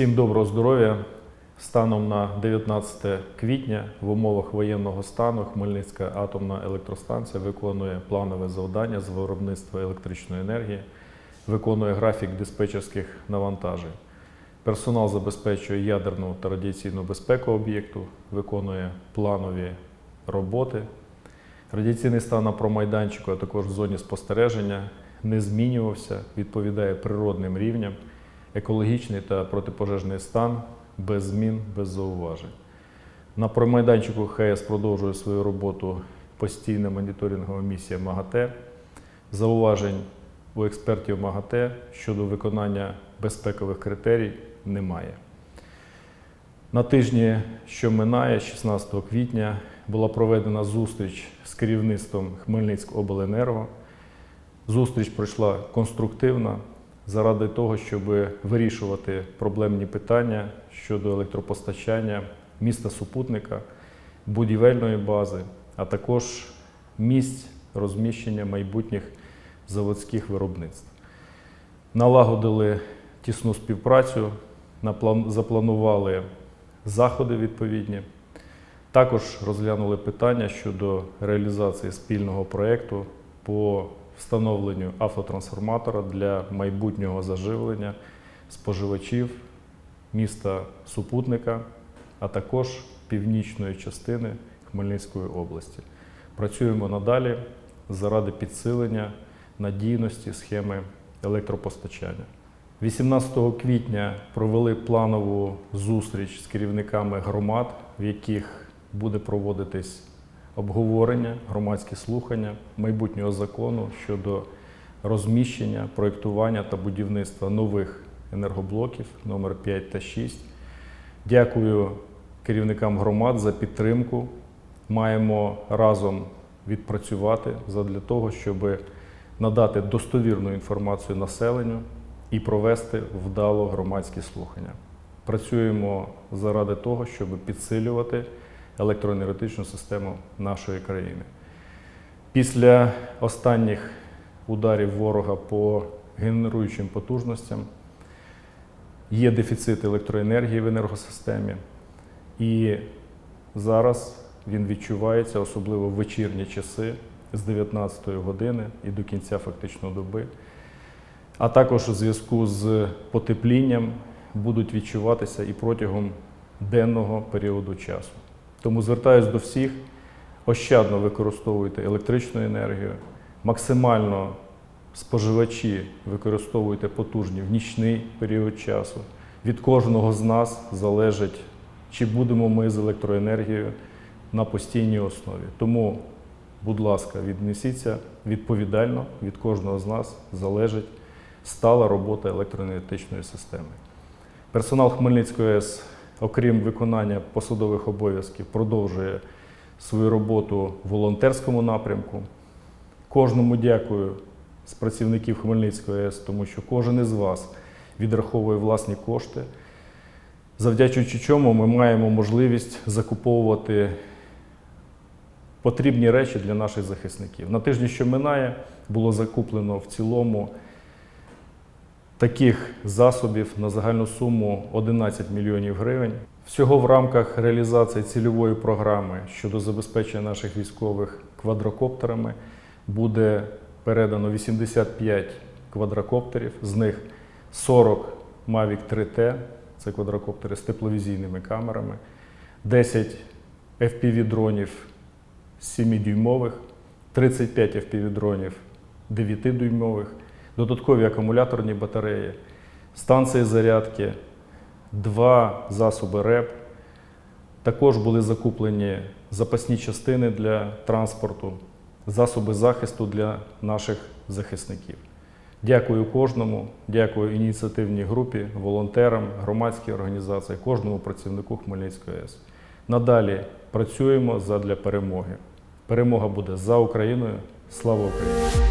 Всім доброго здоров'я. Станом на 19 квітня в умовах воєнного стану Хмельницька атомна електростанція виконує планове завдання з виробництва електричної енергії, виконує графік диспетчерських навантажень. Персонал забезпечує ядерну та радіаційну безпеку об'єкту, виконує планові роботи. Радіаційний стан на промайданчику, а також в зоні спостереження не змінювався, відповідає природним рівням, екологічний та протипожежний стан без змін, без зауважень. На промайданчику ХС продовжує свою роботу постійна моніторингова місія МАГАТЕ. Зауважень у експертів МАГАТЕ щодо виконання безпекових критерій немає. На тижні, що минає, 16 квітня, була проведена зустріч з керівництвом Хмельницькобленерго. Зустріч пройшла конструктивна заради того, щоб вирішувати проблемні питання щодо електропостачання міста супутника, будівельної бази, а також місць розміщення майбутніх заводських виробництв. Налагодили тісну співпрацю, запланували заходи відповідні. Також розглянули питання щодо реалізації спільного проєкту по встановленню автотрансформатора для майбутнього заживлення споживачів міста Супутника, а також північної частини Хмельницької області. Працюємо надалі заради підсилення надійності схеми електропостачання. 18 квітня провели планову зустріч з керівниками громад, в яких буде проводитись обговорення, громадські слухання майбутнього закону щодо розміщення, проєктування та будівництва нових енергоблоків номер 5 та 6. Дякую керівникам громад за підтримку. Маємо разом відпрацювати задля того, щоб надати достовірну інформацію населенню і провести вдало громадські слухання. Працюємо заради того, щоб підсилювати електроенергетичну систему нашої країни. Після останніх ударів ворога по генеруючим потужностям є дефіцит електроенергії в енергосистемі, і зараз він відчувається, особливо в вечірні часи з 19 години і до кінця фактично доби. А також у зв'язку з потеплінням будуть відчуватися і протягом денного періоду часу. Тому звертаюся до всіх, ощадно використовуйте електричну енергію, максимально споживачі використовуйте потужні в нічний період часу. Від кожного з нас залежить, чи будемо ми з електроенергією на постійній основі. Тому, будь ласка, віднесіться відповідально від кожного з нас залежить стала робота електроенергетичної системи. Персонал Хмельницької АЕС, окрім виконання посадових обов'язків, продовжує свою роботу в волонтерському напрямку. Кожному дякую з працівників Хмельницької АЕС, тому що кожен із вас відраховує власні кошти, завдячуючи чому ми маємо можливість закуповувати потрібні речі для наших захисників. На тижні, що минає, було закуплено в цілому таких засобів на загальну суму 11 мільйонів гривень. Всього в рамках реалізації цільової програми щодо забезпечення наших військових квадрокоптерами буде передано 85 квадрокоптерів, з них 40 Mavic 3T, це квадрокоптери з тепловізійними камерами, 10 FPV-дронів 7-дюймових, 35 FPV-дронів 9-дюймових, додаткові акумуляторні батареї, станції зарядки, два засоби РЕП. Також були закуплені запасні частини для транспорту, засоби захисту для наших захисників. Дякую кожному, дякую ініціативній групі, волонтерам, громадській організації, кожному працівнику Хмельницької АЕС. Надалі працюємо задля перемоги. Перемога буде за Україною. Слава Україні!